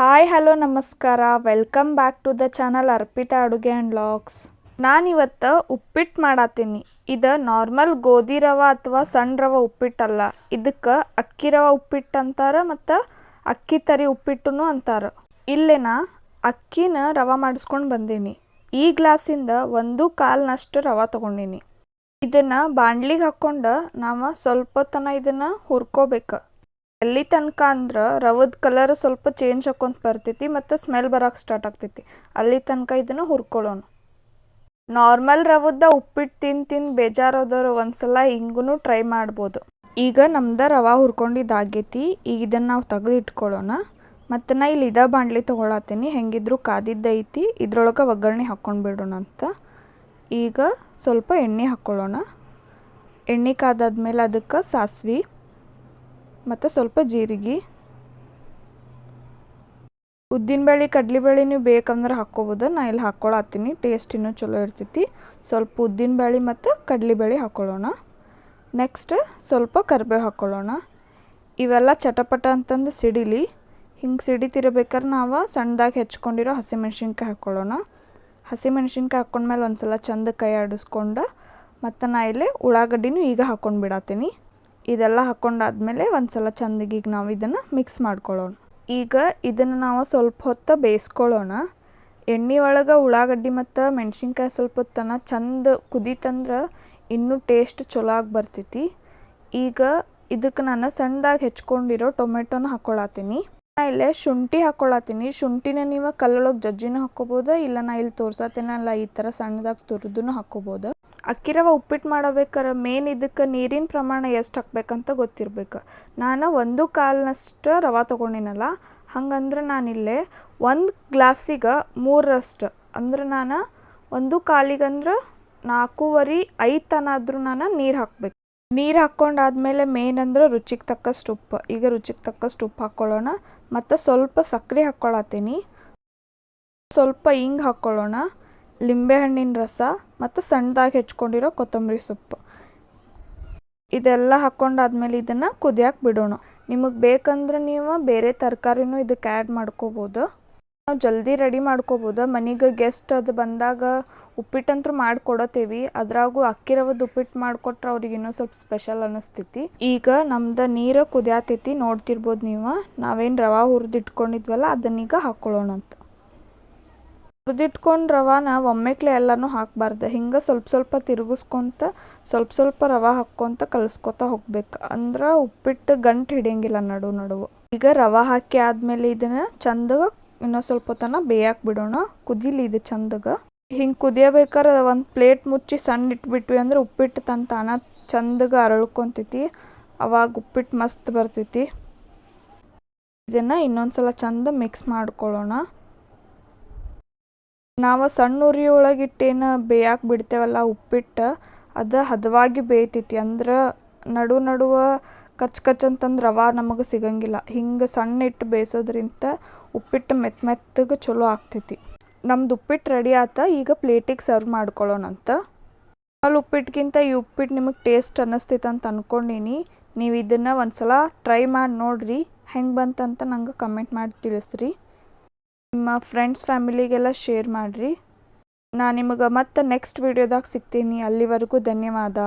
Hi, hello, ನಮಸ್ಕಾರ. Welcome back to the channel Arpita ಅಡುಗೆ and logs ನಾನಿವತ್ತು ಉಪ್ಪಿಟ್ಟು ಮಾಡತ್ತೀನಿ ಇದು ನಾರ್ಮಲ್ ಗೋಧಿ ರವೆ ಅಥವಾ ಸಣ್ಣ ರವೆ ಉಪ್ಪಿಟ್ಟಲ್ಲ. ಇದಕ್ಕೆ ಅಕ್ಕಿ ರವೆ ಉಪ್ಪಿಟ್ಟು ಅಂತಾರೆ ಮತ್ತು ಅಕ್ಕಿ ತರಿ ಉಪ್ಪಿಟ್ಟು ಅಂತಾರೆ. ಇಲ್ಲೇನ, ಅಕ್ಕಿನ ರವೆ ಮಾಡಿಸ್ಕೊಂಡು ಬಂದೀನಿ. ಈ ಗ್ಲಾಸಿಂದ ಒಂದು ಕಾಲ್ನಷ್ಟು ರವೆ ತೊಗೊಂಡಿನಿ. ಇದನ್ನು ಬಾಣ್ಲಿಗೆ ಹಾಕ್ಕೊಂಡು ನಾವು ಸ್ವಲ್ಪ ತನ ಇದನ್ನು ಹುರ್ಕೋಬೇಕು. ಎಲ್ಲಿ ತನಕ ಅಂದ್ರೆ ರವದ ಕಲರ್ ಸ್ವಲ್ಪ ಚೇಂಜ್ ಹಾಕೊಂತ ಬರ್ತೈತಿ ಮತ್ತು ಸ್ಮೆಲ್ ಬರಕ್ಕೆ ಸ್ಟಾರ್ಟ್ ಆಗ್ತೈತಿ. ಅಲ್ಲಿ ತನಕ ಇದನ್ನು ಹುರ್ಕೊಳ್ಳೋಣ. ನಾರ್ಮಲ್ ರವದ ಉಪ್ಪಿಟ್ಟು ತಿಂದು ತಿಂದು ಬೇಜಾರೋದವ್ರು ಒಂದ್ಸಲ ಹಿಂಗೂ ಟ್ರೈ ಮಾಡ್ಬೋದು. ಈಗ ನಮ್ದು ರವೆ ಹುರ್ಕೊಂಡಿದ್ದಾಗೈತಿ ಈಗ ಇದನ್ನು ನಾವು ತೆಗೆದು ಇಟ್ಕೊಳ್ಳೋಣ. ಮತ್ತು ನಾ ಇಲ್ಲಿ ಇದ ಬಾಂಡ್ಲಿ ತೊಗೊಳತ್ತೀನಿ ಹೆಂಗಿದ್ರು ಕಾದಿದ್ದೈತಿ ಇದ್ರೊಳಗೆ ಒಗ್ಗರಣೆ ಹಾಕ್ಕೊಂಡು ಬಿಡೋಣ ಅಂತ. ಈಗ ಸ್ವಲ್ಪ ಎಣ್ಣೆ ಹಾಕ್ಕೊಳ್ಳೋಣ ಎಣ್ಣೆ ಕಾದಾದ್ಮೇಲೆ ಅದಕ್ಕೆ ಸಾಸ್ವೆ ಮತ್ತು ಸ್ವಲ್ಪ ಜೀರಿಗೆ. ಉದ್ದಿನಬೇಳೆ ಕಡ್ಲಿಬೇಳೆ ನೀವು ಬೇಕಂದ್ರೆ ಹಾಕ್ಕೋಬೋದು. ನಾ ಇಲ್ಲಿ ಹಾಕ್ಕೊಳತ್ತೀನಿ. ಟೇಸ್ಟ್ ಇನ್ನೂ ಚಲೋ ಇರ್ತೈತಿ. ಸ್ವಲ್ಪ ಉದ್ದಿನಬೇಳೆ ಮತ್ತು ಕಡ್ಲಿಬೇಳೆ ಹಾಕ್ಕೊಳ್ಳೋಣ. ನೆಕ್ಸ್ಟ್ ಸ್ವಲ್ಪ ಕರಿಬೇವು ಹಾಕ್ಕೊಳ್ಳೋಣ. ಇವೆಲ್ಲ ಚಟಪಟ ಅಂತಂದು ಸಿಡಿಲಿ. ಹಿಂಗೆ ಸಿಡಿತಿರ್ಬೇಕಾದ್ರೆ ನಾವು ಸಣ್ಣದಾಗಿ ಹೆಚ್ಕೊಂಡಿರೋ ಹಸಿಮೆಣ್ಸಿನ್ಕಾಯಿ ಹಾಕ್ಕೊಳ್ಳೋಣ. ಹಸಿಮೆಣ್ಸಿನ್ಕಾಯಿ ಹಾಕ್ಕೊಂಡ್ಮೇಲೆ ಒಂದು ಸಲ ಚಂದ ಕೈ ಆಡಿಸ್ಕೊಂಡು, ಮತ್ತು ನಾ ಇಲ್ಲಿ ಉಳ್ಳಾಗಡ್ಡಿನೂ ಈಗ ಹಾಕ್ಕೊಂಡು ಬಿಡತ್ತೀನಿ ಇದೆಲ್ಲ ಹಾಕ್ಕೊಂಡಾದ್ಮೇಲೆ ಒಂದು ಸಲ ಈಗ ನಾವು ಇದನ್ನು ಮಿಕ್ಸ್ ಮಾಡ್ಕೊಳ್ಳೋಣ. ಈಗ ಇದನ್ನು ನಾವು ಸ್ವಲ್ಪ ಹೊತ್ತು ಬೇಯಿಸ್ಕೊಳ್ಳೋಣ. ಎಣ್ಣೆ ಒಳಗೆ ಉಳ್ಳಾಗಡ್ಡಿ ಮತ್ತು ಮೆಣಸಿನ್ಕಾಯಿ ಸ್ವಲ್ಪ ಹೊತ್ತನ ಚಂದ ಕುದೀತಂದ್ರೆ ಇನ್ನೂ ಟೇಸ್ಟ್ ಚಲೋ ಆಗಿ ಬರ್ತೈತಿ. ಈಗ ಇದಕ್ಕೆ ನಾನು ಸಣ್ಣದಾಗಿ ಹೆಚ್ಕೊಂಡಿರೋ ಟೊಮೆಟೊನ ಹಾಕ್ಕೊಳತ್ತೀನಿ ಇಲ್ಲೇ ಶುಂಠಿ ಹಾಕ್ಕೊಳತ್ತೀನಿ ಶುಂಠಿನ ನೀವು ಕಲ್ಲೊಳಗೆ ಜಜ್ಜಿನೂ ಹಾಕ್ಕೋಬೋದು ಇಲ್ಲ ನಾ ಇಲ್ಲಿ ತೋರ್ಸತ್ತೀನಲ್ಲ ಈ ಥರ ಸಣ್ಣದಾಗಿ ತುರಿದೂ ಹಾಕ್ಕೋಬೋದು ಅಕ್ಕಿ ರವೆ ಉಪ್ಪಿಟ್ಟು ಮಾಡಬೇಕಾರೆ ಮೇನ್ ಇದಕ್ಕೆ ನೀರಿನ ಪ್ರಮಾಣ ಎಷ್ಟು ಹಾಕ್ಬೇಕಂತ ಗೊತ್ತಿರ್ಬೇಕು. ನಾನು ಒಂದು ಕಾಲಿನಷ್ಟು ರವೆ ತೊಗೊಂಡಿನಲ್ಲ, ಹಂಗಂದ್ರೆ ನಾನಿಲ್ಲೇ ಒಂದು ಗ್ಲಾಸಿಗೆ ಮೂರರಷ್ಟು. ಅಂದ್ರೆ ನಾನು ಒಂದು ಕಾಲಿಗಂದ್ರೆ ನಾಲ್ಕೂವರೆ ಐದು ತನಾದ್ರೂ ನಾನು ನೀರು ಹಾಕ್ಬೇಕು. ನೀರು ಹಾಕ್ಕೊಂಡಾದ್ಮೇಲೆ ಮೇನ್ ಅಂದ್ರೆ ರುಚಿಗೆ ತಕ್ಕಷ್ಟು ಉಪ್ಪು. ಈಗ ರುಚಿಗೆ ತಕ್ಕಷ್ಟು ಉಪ್ಪು ಹಾಕ್ಕೊಳ್ಳೋಣ ಮತ್ತು ಸ್ವಲ್ಪ ಸಕ್ಕರೆ ಹಾಕ್ಕೊಳತ್ತೀನಿ. ಸ್ವಲ್ಪ ಹಿಂಗೆ ಹಾಕ್ಕೊಳ್ಳೋಣ. ಲಿಂಬೆಹಣ್ಣಿನ ರಸ ಮತ್ತು ಸಣ್ಣದಾಗಿ ಹೆಚ್ಕೊಂಡಿರೋ ಕೊತ್ತಂಬರಿ ಸೊಪ್ಪು. ಇದೆಲ್ಲ ಹಾಕ್ಕೊಂಡಾದ್ಮೇಲೆ ಇದನ್ನು ಕುದಿಯಕ್ಕೆ ಬಿಡೋಣ. ನಿಮಗೆ ಬೇಕಂದ್ರೆ ನೀವು ಬೇರೆ ತರಕಾರಿನೂ ಇದಕ್ಕೆ ಆ್ಯಡ್ ಮಾಡ್ಕೋಬೋದು. ನಾವು ಜಲ್ದಿ ರೆಡಿ ಮಾಡ್ಕೋಬೋದು. ಮನೆಗೆ ಗೆಸ್ಟ್ ಅದು ಬಂದಾಗ ಉಪ್ಪಿಟ್ಟಂತೂ ಮಾಡಿಕೊಡತ್ತೀವಿ ಅದ್ರಾಗೂ ಅಕ್ಕಿ ರವದ ಉಪ್ಪಿಟ್ಟು ಮಾಡಿಕೊಟ್ರೆ ಅವ್ರಿಗೆ ಇನ್ನೂ ಸ್ವಲ್ಪ ಸ್ಪೆಷಲ್ ಅನ್ನಿಸ್ತೈತಿ ಈಗ ನಮ್ದು ನೀರು ಕುದಿಯಾತೈತಿ, ನೋಡ್ತಿರ್ಬೋದು ನೀವು. ನಾವೇನು ರವೆ ಹುರಿದಿಟ್ಕೊಂಡಿದ್ವಲ್ಲ, ಅದನ್ನೀಗ ಹಾಕ್ಕೊಳ್ಳೋಣ ಅಂತ ಹುರಿದಿಟ್ಕೊಂಡು ರವಾನ ಒಮ್ಮೆಕ್ಲೆ ಎಲ್ಲನೂ ಹಾಕಬಾರ್ದು. ಹಿಂಗೆ ಸ್ವಲ್ಪ ಸ್ವಲ್ಪ ತಿರುಗಿಸ್ಕೊತ, ಸ್ವಲ್ಪ ಸ್ವಲ್ಪ ರವೆ ಹಾಕ್ಕೊತ ಕಲಿಸ್ಕೊತ ಹೋಗ್ಬೇಕು. ಅಂದ್ರೆ ಉಪ್ಪಿಟ್ಟು ಗಂಟು ಹಿಡಿಯಂಗಿಲ್ಲ ನಡು ನಡುವು. ಈಗ ರವೆ ಹಾಕಿ ಆದಮೇಲೆ ಇದನ್ನು ಚಂದಗ ಇನ್ನೂ ಸ್ವಲ್ಪ ತನ ಬೇಯಕ್ಕೆ ಬಿಡೋಣ. ಕುದಿಲಿ ಇದು ಚಂದಗ. ಹಿಂಗೆ ಕುದಿಯಬೇಕಾದ್ರೆ ಒಂದು ಪ್ಲೇಟ್ ಮುಚ್ಚಿ ಸಣ್ಣ ಇಟ್ಬಿಟ್ವಿ ಅಂದ್ರೆ ಉಪ್ಪಿಟ್ಟು ತನ್ನ ತಾನ ಚಂದಗ ಅರಳ್ಕೊತೈತಿ. ಅವಾಗ ಉಪ್ಪಿಟ್ಟು ಮಸ್ತ್ ಬರ್ತೈತಿ. ಇದನ್ನು ಇನ್ನೊಂದು ಸಲ ಚಂದ ಮಿಕ್ಸ್ ಮಾಡ್ಕೊಳ್ಳೋಣ. ನಾವು ಸಣ್ಣ ಉರಿ ಒಳಗಿಟ್ಟೇನು ಬೇಯಕ್ಕೆ ಬಿಡ್ತೇವಲ್ಲ ಉಪ್ಪಿಟ್ಟು, ಅದು ಹದವಾಗಿ ಬೇಯ್ತೈತಿ. ಅಂದ್ರೆ ನಡು ನಡುವ ಕಚ್ ಕಚ್ ಅಂತಂದ್ರೆ ರವೆ ನಮಗೆ ಸಿಗಂಗಿಲ್ಲ. ಹಿಂಗೆ ಸಣ್ಣ ಇಟ್ಟು ಬೇಯಿಸೋದ್ರಿಂದ ಉಪ್ಪಿಟ್ಟು ಮೆತ್ತ ಮೆತ್ತಗೆ ಚಲೋ ಆಗ್ತೈತಿ. ನಮ್ದು ಉಪ್ಪಿಟ್ಟು ರೆಡಿ ಆತ, ಈಗ ಪ್ಲೇಟಿಗೆ ಸರ್ವ್ ಮಾಡ್ಕೊಳ್ಳೋಣಂತ ಅಲ್ಲಿ ಉಪ್ಪಿಟ್ಟಿಗಿಂತ ಈ ಉಪ್ಪಿಟ್ಟು ನಿಮಗೆ ಟೇಸ್ಟ್ ಅನ್ನಿಸ್ತೈತೆ ಅಂತ ಅಂದ್ಕೊಂಡೀನಿ ನೀವು ಇದನ್ನು ಒಂದು ಸಲ ಟ್ರೈ ಮಾಡಿ ನೋಡಿರಿ, ಹೆಂಗೆ ಬಂತಂತ ನಂಗೆ ಕಮೆಂಟ್ ಮಾಡಿ ತಿಳಿಸ್ರಿ. ನಿಮ್ಮ ಫ್ರೆಂಡ್ಸ್ ಫ್ಯಾಮಿಲಿಗೆಲ್ಲ ಶೇರ್ ಮಾಡಿರಿ. ನಾನು ನಿಮಗೆ ಮತ್ತೆ ನೆಕ್ಸ್ಟ್ ವೀಡಿಯೋದಾಗ ಸಿಗ್ತೀನಿ. ಅಲ್ಲಿವರೆಗೂ ಧನ್ಯವಾದ.